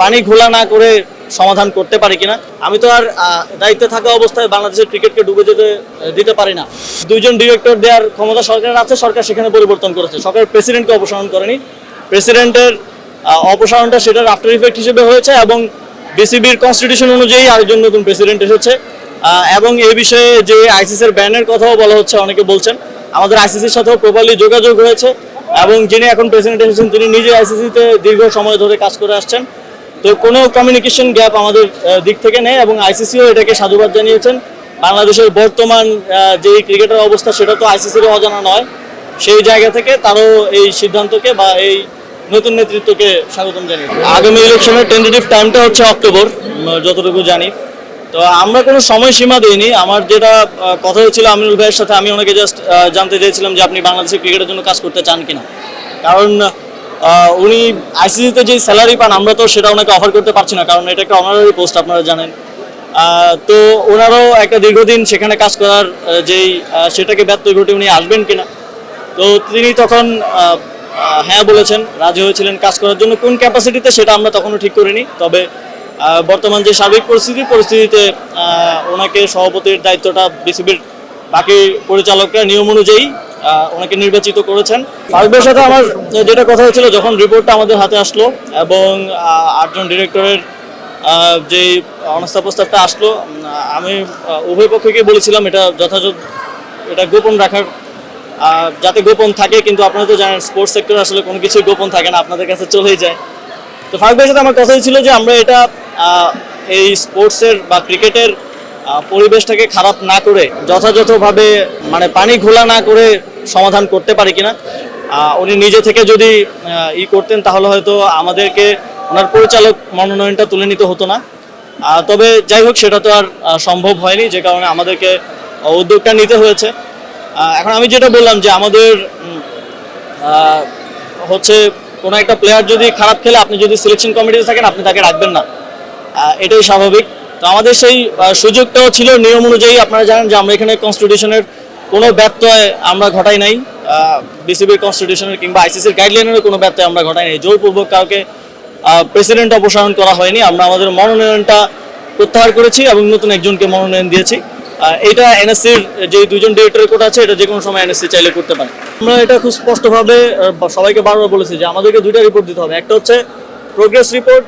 পানি ঘোলা না করে সমাধান করতে পারি কিনা? আমি তো আর দায়িত্বে থাকা অবস্থায় বাংলাদেশের ক্রিকেটকে ডুবে যেতে দিতে পারি না। দুইজন ডিরেক্টর দেওয়ার ক্ষমতা সরকারের আছে, সরকার সেখানে পরিবর্তন করেছে। সরকার প্রেসিডেন্টকে অপসারণ করেনি। প্রেসিডেন্টের অপসারণটা সেটার আফটার ইফেক্ট হিসেবে হয়েছে এবং বিসিবির কনস্টিটিউশন অনুযায়ী আরেকজন নতুন প্রেসিডেন্ট এসেছে। এবং এই বিষয়ে যে আইসিসির ব্যানের কথাও বলা হচ্ছে, অনেকে বলছেন। আমাদের আইসিসির সাথেও প্রপারলি যোগাযোগ হয়েছে এবং যিনি এখন প্রেসিডেন্ট এসেছেন, তিনি নিজে আইসিসিতে দীর্ঘ সময় ধরে কাজ করে আসছেন। তো কোনো কমিউনিকেশন গ্যাপ আমাদের দিক থেকে নেই এবং আইসিসিও এটাকে সাধুবাদ জানিয়েছেন। বাংলাদেশের বর্তমান যে ক্রিকেটের অবস্থা সেটা তো আইসিসির অজানা নয়। সেই জায়গা থেকে তারও এই সিদ্ধান্তকে বা এই নতুন নেতৃত্বকে স্বাগতম জানিয়ে আগামী ইলেকশনের টেন্টেটিভ টাইমটা হচ্ছে অক্টোবর যতটুকু জানি। তো আমরা কোনো সময়সীমা দিইনি। আমার যেটা কথা হয়েছিল আমিনুল ভাইয়ের সাথে, আমি ওনাকে জাস্ট জানতে চেয়েছিলাম যে আপনি বাংলাদেশের ক্রিকেটের জন্য কাজ করতে চান কিনা। কারণ উনি আইসিসিতে যে স্যালারি পান, আমরা তো সেটা ওনাকে অফার করতে পারছি না, কারণ এটা একটা অনারারি পোস্ট আপনারা জানেন। তো ওনারও একটা দীর্ঘদিন সেখানে কাজ করার যেই সেটাকে ব্যর্থ ঘটে উনি আসবেন কিনা। তো তিনি তখন হ্যাঁ বলেছেন, রাজি হয়েছিলেন কাজ করার জন্য। কোন ক্যাপাসিটিতে সেটা আমরা তখনও ঠিক করিনি, তবে বর্তমান যে সার্বিক পরিস্থিতি, পরিস্থিতিতে ওনাকে সভাপতির দায়িত্বটা বিসিবির বাকি পরিচালকরা নিয়ম অনুযায়ী ওনাকে নির্বাচিত করেছেন। ফারুকের সাথে আমার যেটা কথা হয়েছিল, যখন রিপোর্টটা আমাদের হাতে আসলো এবং আটজন ডিরেক্টরের যে অনাস্থা প্রস্তাবটা আসলো আমি উভয় পক্ষকে বলেছিলাম এটা যথাযথ, এটা গোপন রাখার যাতে গোপন থাকে, কিন্তু আপনারা তো জানেন স্পোর্টস সেক্টর আসলে কোনো কিছুই গোপন থাকে না, আপনাদের কাছে চলেই যায়। তো ফারুক ভাইয়ের সাথে আমার কথা ছিল যে আমরা এটা এই স্পোর্টসের বা ক্রিকেটের পরিবেশটাকে খারাপ না করে, যথাযথভাবে মানে পানি ঘোলা না করে সমাধান করতে পারি কিনা। উনি নিজে থেকে যদি ই করতেন তাহলে হয়তো আমাদেরকে ওনার পরিচালক মনোনয়নটা তুলে নিতে হতো না। তবে যাই হোক, সেটা তো আর সম্ভব হয়নি, যে কারণে আমাদেরকে উদ্যোগটা নিতে হয়েছে। এখন আমি যেটা বললাম যে আমাদের হচ্ছে কোনো একটা প্লেয়ার যদি খারাপ খেলে, আপনি যদি সিলেকশন কমিটিতে থাকেন, আপনি তাকে রাখবেন না। এটাই স্বাভাবিক। তো আমাদের সেই সুযোগটাও ছিল, নিয়ম অনুযায়ী আপনারা জানেন যে আমরা এখানে কনস্টিটিউশনের কোনো ব্যত্যয় আমরা ঘটাই নাই বিসিবির কনস্টিটিউশনের কিংবা আইসিসির গাইডলাইনের কোনো ব্যত্যয় আমরা ঘটাই নাই। জোরপূর্বক কাউকে প্রেসিডেন্ট অপসারণ করা হয়নি। আমরা আমাদের মনোনয়নটা প্রত্যাহার করেছি এবং নতুন একজনকে মনোনয়ন দিয়েছি। এটা এনএসসির যে দুজন ডিরেক্টরের কোটা আছে, এটা যে কোনো সময় এনএসসি চাইলে করতে পারে। আমরা এটা খুব স্পষ্টভাবে সবাইকে বারবার বলেছি যে আমাদেরকে দুইটা রিপোর্ট দিতে হবে। একটা হচ্ছে প্রোগ্রেস রিপোর্ট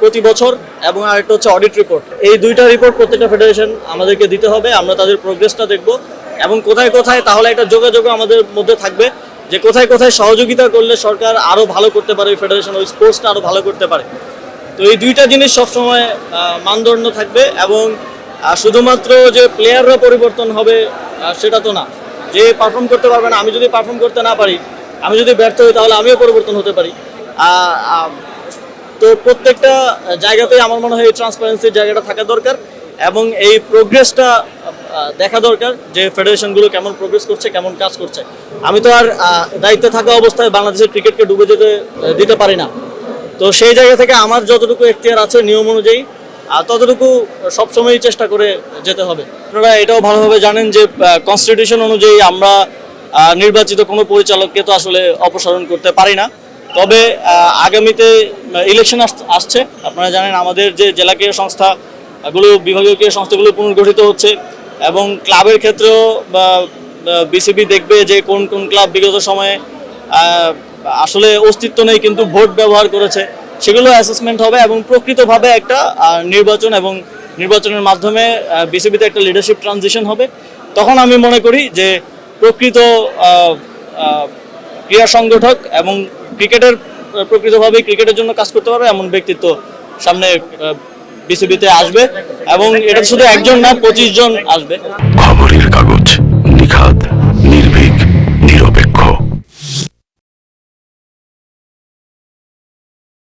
প্রতি বছর এবং আরেকটা হচ্ছে অডিট রিপোর্ট এই দুইটা রিপোর্ট প্রত্যেকটা ফেডারেশন আমাদেরকে দিতে হবে, আমরা তাদের প্রোগ্রেসটা দেখব। এবং কোথায় কোথায়, তাহলে একটা যোগাযোগ আমাদের মধ্যে থাকবে যে কোথায় কোথায় সহযোগিতা করলে সরকার আরও ভালো করতে পারে ওই ফেডারেশন ওই স্পোর্টসটা আরও ভালো করতে পারে। তো এই দুইটা জিনিস সবসময় মানদণ্ড থাকবে এবং শুধুমাত্র যে প্লেয়াররা পরিবর্তন হবে সেটা তো না। যে পারফর্ম করতে পারবে না, আমি যদি পারফর্ম করতে না পারি, আমি যদি ব্যর্থ হই, তাহলে আমিও পরিবর্তন হতে পারি। তো প্রত্যেকটা জায়গাতেই আমার মনে হয় এই ট্রান্সপারেন্সির জায়গাটা থাকা দরকার এবং এই প্রোগ্রেসটা দেখা দরকার যে ফেডারেশনগুলো কেমন প্রোগ্রেস করছে, কেমন কাজ করছে। আমি তো আর দায়িত্বে থাকা অবস্থায় বাংলাদেশের ক্রিকেটকে ডুবে যেতে দিতে পারি না। তো সেই জায়গা থেকে আমার যতটুকু এখতিয়ার আছে নিয়ম অনুযায়ী, আর ততটুকু সবসময়ই চেষ্টা করে যেতে হবে। আপনারা এটাও ভালোভাবে জানেন যে কনস্টিটিউশন অনুযায়ী আমরা নির্বাচিত কোনো পরিচালককে তো আসলে অপসারণ করতে পারি না। তবে আগামীতে ইলেকশন আসছে। আপনারা জানেন আমাদের যে জেলা ক্রীড়া সংস্থাগুলো বিভাগীয় ক্রীড়া সংস্থাগুলো পুনর্গঠিত হচ্ছে এবং ক্লাবের ক্ষেত্রেও বিসিবি দেখবে যে কোন কোন ক্লাব বিগত সময়ে আসলে অস্তিত্ব নেই, কিন্তু ভোট ব্যবহার করেছে। সেগুলো অ্যাসেসমেন্ট হবে এবং প্রকৃতভাবে একটা নির্বাচন এবং নির্বাচনের মাধ্যমে বিসিবিতে একটা লিডারশিপ ট্রানজিশন হবে। তখন আমি মনে করি যে প্রকৃত ক্রীড়া সংগঠক এবং ক্রিকেটের প্রকৃতভাবে ক্রিকেটের জন্য কাজ করতে পারবে এমন ব্যক্তিত্ব সামনে বিসিবিতে আসবে এবং এটা শুধু একজন না, পঁচিশ জন আসবে। খবরের কাগজ।